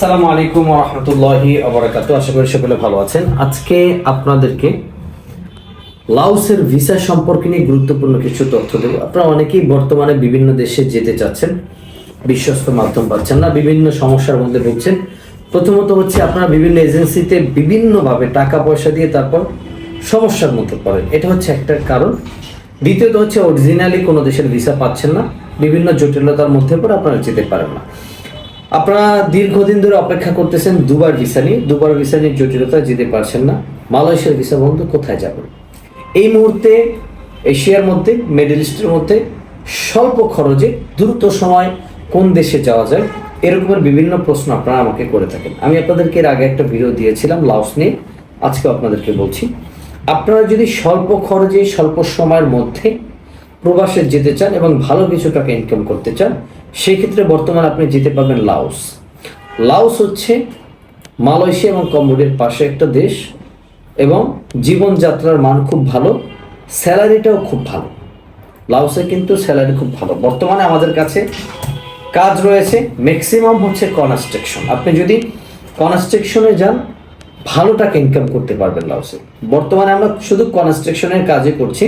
আসসালামু আলাইকুম রহমতুল্লাহি আবরাকাতু আশা করি সকলে ভালো আছেন। আজকে আপনাদেরকে লাউসের ভিসা সম্পর্কে নিয়ে গুরুত্বপূর্ণ কিছু তথ্য দেব। আপনারা অনেকেই বর্তমানে বিভিন্ন দেশে যেতে চাচ্ছেন, বিশ্বস্ত মাধ্যম পাচ্ছেন না, বিভিন্ন সমস্যার মধ্যে ভুগছেন। প্রথমত হচ্ছে আপনারা বিভিন্ন এজেন্সিতে বিভিন্নভাবে টাকা পয়সা দিয়ে তারপর সমস্যার মধ্যে পড়েন। এটা হচ্ছে একটা কারণ। দ্বিতীয়ত হচ্ছে অরিজিনালি কোনো দেশের ভিসা পাচ্ছেন না, বিভিন্ন জটিলতার মধ্যে পড়ে আপনারা যেতে পারেন না। আপনারা দীর্ঘদিন ধরে অপেক্ষা করতেছেন দুবার ভিসা নিয়ে। দুবার ভিসা নিয়ে জটিলতা যেতে পারছেন না। মালয়েশিয়ার ভিসা বন্ধু, কোথায় যাবেন? এই মুহূর্তে, এশিয়ার মধ্যে, মিডল ইস্টের মধ্যে স্বল্প খরচে, দ্রুত সময় কোন দেশে যাওয়া যায়, এরকমের বিভিন্ন প্রশ্ন আপনারা আমাকে করে থাকেন। আমি আপনাদেরকে এর আগে একটা ভিডিও দিয়েছিলাম লাউস নিয়ে। আজকে আপনাদেরকে বলছি। আপনারা যদি স্বল্প খরচে, স্বল্প সময়ের মধ্যে প্রবাসে যেতে চান এবং ভালো কিছু টাকা ইনকাম করতে চান সেই ক্ষেত্রে বর্তমানে আপনি যেতে পারবেন লাওস। লাওস হচ্ছে মালয়েশিয়া এবং কম্বোডিয়ার পাশে একটা দেশ এবং জীবনযাত্রার মান খুব ভালো, স্যালারিটাও খুব ভালো। লাওসে কিন্তু স্যালারি খুব ভালো। বর্তমানে আমাদের কাছে কাজ রয়েছে, ম্যাক্সিমাম হচ্ছে কনস্ট্রাকশন। আপনি যদি কনস্ট্রাকশনে যান, ভালো টাকা ইনকাম করতে পারবেন লাউসে বর্তমানে আমরা শুধু কনস্ট্রাকশনের কাজই করছি।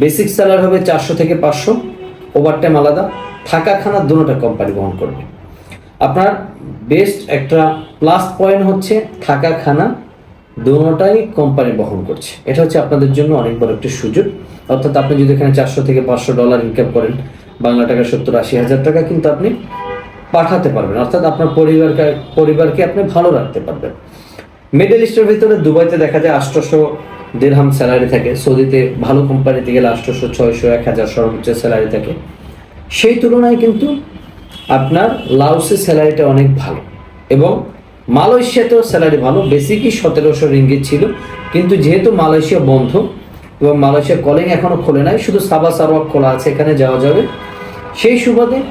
বেসিক স্যালারি হবে চারশো থেকে পাঁচশো, ওভারটাইম আলাদা। থাকা খানা দুটোটা কোম্পানি বহন করবে। আপনার বেস্ট একটা প্লাস পয়েন্ট হচ্ছে থাকা খানা দুটোটাই কোম্পানি বহন করছে। এটা হচ্ছে আপনাদের জন্য অনেক বড় একটা সুযোগ। অর্থাৎ আপনি যদি এখানে চারশো থেকে পাঁচশো ডলার ইনকাম করেন, বাংলা টাকা সত্তর আশি হাজার টাকা কিন্তু আপনি পাঠাতে পারবেন। অর্থাৎ আপনার পরিবারকে পরিবারকে আপনি ভালো রাখতে পারবেন। মিডল ইস্টের ভিতরে দুবাইতে দেখা যায় আষ্টশো দেড়হাম স্যালারি থাকে। সৌদিতে ভালো কোম্পানিতে গেলে আষ্টশো ছয়শো, এক হাজার সর্বোচ্চ স্যালারি থাকে। সেই তুলনায় কিন্তু আপনার লাউসের স্যালারিটা অনেক ভালো। এবং মালয়েশিয়াতেও স্যালারি ভালো, বেসিকই সতেরোশো রিঙ্গিত ছিল। কিন্তু যেহেতু মালয়েশিয়া বন্ধ এবং মালয়েশিয়া কলিং এখনও খোলে নাই, শুধু সাবা সারওয়াক খোলা আছে, এখানে যাওয়া যাবে। সেই সুবাদে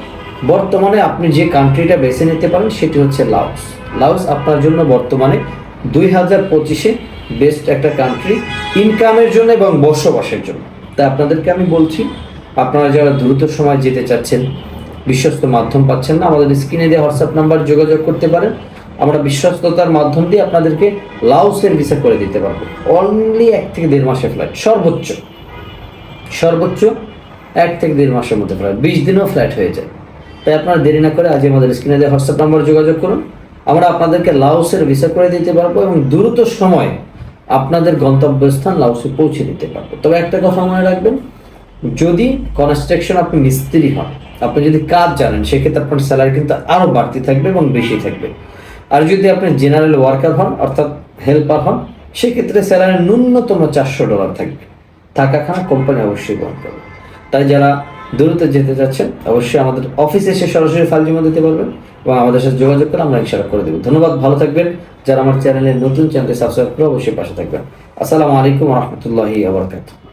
বর্তমানে আপনি যে কান্ট্রিটা বেছে নিতে পারেন, সেটি হচ্ছে লাউস। লাওস আপনার জন্য বর্তমানে দুই হাজার পঁচিশে বেস্ট একটা কান্ট্রি ইনকামের জন্য এবং বসবাসের জন্য। তাই আপনাদেরকে আমি বলছি আপনারা যারা দ্রুত সময় যেতে চাচ্ছেন, বিশ্বস্ত মাধ্যম পাচ্ছেন না, আমাদের স্ক্রিনে দেওয়া হোয়াটসঅ্যাপ নাম্বার যোগাযোগ করতে পারেন। আমরা বিশ্বস্ততার মাধ্যম দিয়ে আপনাদেরকে লাউসের ভিসা করে দিতে পারব। অনলি এক থেকে দেড় মাসের ফ্লাইট সর্বোচ্চ। সর্বোচ্চ এক থেকে দেড় মাসের মধ্যে ফ্লাইট বিশ দিনও ফ্লাইট হয়ে যায়। তাই আপনারা দেরি না করে আজ আমাদের স্ক্রিনে দেওয়া হোয়াটসঅ্যাপ নাম্বার যোগাযোগ করুন। আমরা আপনাদেরকে লাউসের ভিসা করে দিতে পারব এবং দ্রুত সময়ে আপনাদের গন্তব্যস্থান লাউসে পৌঁছে দিতে পারব। তবে একটা কথা মনে রাখবেন যদি কনস্ট্রাকশন আপনি মিস্ত্রি হন, আপনি যদি কাজ জানেন, সেক্ষেত্রে আপনার স্যালারি কিন্তু আরও বাড়তি থাকবে এবং বেশি থাকবে। আর যদি আপনি জেনারেল ওয়ার্কার হন, অর্থাৎ হেল্পার হন, সেক্ষেত্রে স্যালারি ন্যূনতম চারশো ডলার থাকবে। থাকা খানা কোম্পানি অবশ্যই বহন করবে। তাই যারা দূরত্বে যেতে চাচ্ছেন, অবশ্যই আমাদের অফিসে এসে সরাসরি ফাইল জমা দিতে পারবেন এবং আমাদের সাথে যোগাযোগ করে আমরা ইনশাআল্লাহ করে দেবো। ধন্যবাদ, ভালো থাকবেন। যারা আমার চ্যানেলে নতুন চ্যানেলটি সাবস্ক্রাইব করে অবশ্যই পাশে থাকবেন। আসসালামু আলাইকুম রহমতুল্লাহি আবরকাত